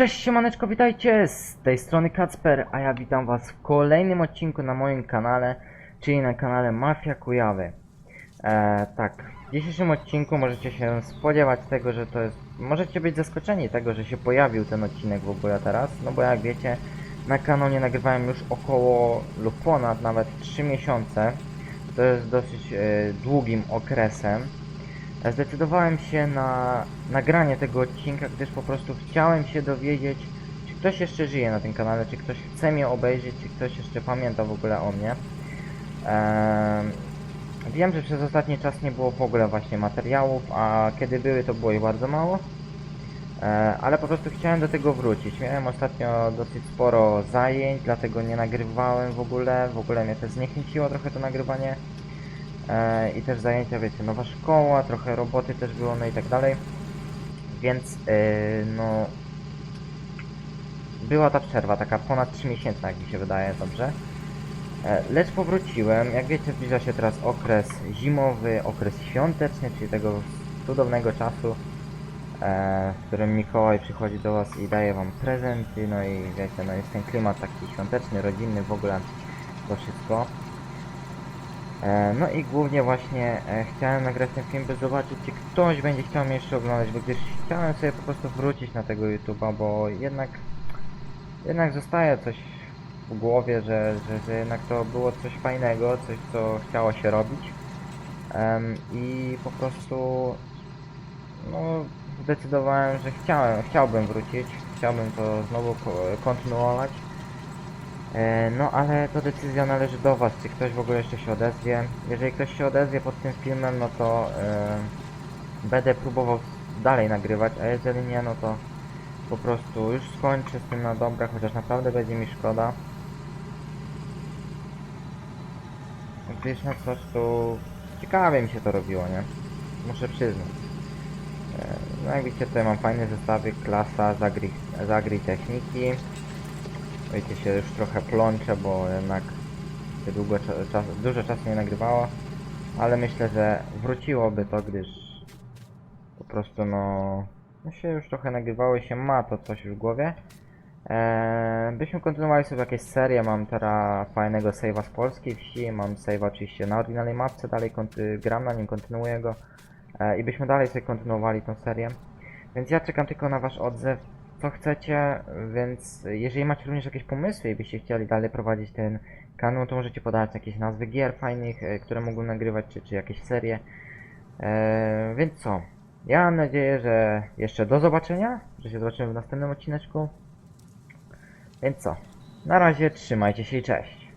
Cześć siemaneczko, witajcie! Z tej strony Kacper, a ja witam was w kolejnym odcinku na moim kanale, czyli na kanale Mafia Kujawy. E, tak, w dzisiejszym odcinku możecie się spodziewać tego, że to jest... Możecie być zaskoczeni tego, że się pojawił ten odcinek w ogóle teraz, no bo jak wiecie, na kanonie nagrywałem już około lub ponad nawet 3 miesiące. To jest dosyć e, długim okresem. Zdecydowałem się na nagranie tego odcinka, gdyż po prostu chciałem się dowiedzieć, czy ktoś jeszcze żyje na tym kanale, czy ktoś chce mnie obejrzeć, czy ktoś jeszcze pamięta w ogóle o mnie. Em, wiem, że przez ostatni czas nie było w ogóle właśnie materiałów, a kiedy były to było ich bardzo mało. E, ale po prostu chciałem do tego wrócić. Miałem ostatnio dosyć sporo zajęć, dlatego nie nagrywałem w ogóle. W ogóle mnie też zniechęciło trochę to nagrywanie. E, I też zajęcia, wiecie, nowa szkoła, trochę roboty też było, no i tak dalej. Więc, e, no... Była ta przerwa, taka ponad 3 miesięczna, jak mi się wydaje, dobrze. E, Lecz powróciłem, jak wiecie, zbliża się teraz okres zimowy, okres świąteczny, czyli tego cudownego czasu, e, w którym Mikołaj przychodzi do Was i daje Wam prezenty, no i wiecie, no jest ten klimat taki świąteczny, rodzinny, w ogóle to wszystko. E, No i głównie właśnie e, chciałem nagrać ten film, by zobaczyć, czy ktoś będzie chciał mnie jeszcze oglądać, bo gdyż chciałem sobie po prostu wrócić na tego YouTube'a, bo jednak, jednak zostaje coś w głowie, że, że, że jednak to było coś fajnego, coś co chciało się robić. Em, I po prostu, no, zdecydowałem, że chciałem, chciałbym wrócić, chciałbym to znowu ko- kontynuować. E, No ale to decyzja należy do Was, czy ktoś w ogóle jeszcze się odezwie. Jeżeli ktoś się odezwie pod tym filmem, no to e, będę próbował dalej nagrywać, a jeżeli nie, no to po prostu już skończę z tym na dobre, chociaż naprawdę będzie mi szkoda. Gdyż no po prostu ciekawie mi się to robiło, nie? Muszę przyznać. E, No jak widzicie tutaj mam fajne zestawy, klasa, zagri, zagri techniki. Wiecie, się już trochę plączę, bo jednak długo cza- czas, dużo czasu nie nagrywało, ale myślę, że wróciłoby to, gdyż po prostu no, no się już trochę nagrywało i się ma to coś w głowie. Eee, byśmy kontynuowali sobie jakieś serie, mam teraz fajnego save'a z polskiej wsi, mam save'a oczywiście na oryginalnej mapce, dalej gram na nim, kontynuuję go eee, i byśmy dalej sobie kontynuowali tą serię. Więc ja czekam tylko na wasz odzew, co chcecie, więc jeżeli macie również jakieś pomysły i byście chcieli dalej prowadzić ten kanał, to możecie podać jakieś nazwy gier fajnych, e, które mógłbym nagrywać, czy, czy jakieś serie. E, więc co? Ja mam nadzieję, że jeszcze do zobaczenia, że się zobaczymy w następnym odcineczku. Więc co? Na razie trzymajcie się i cześć.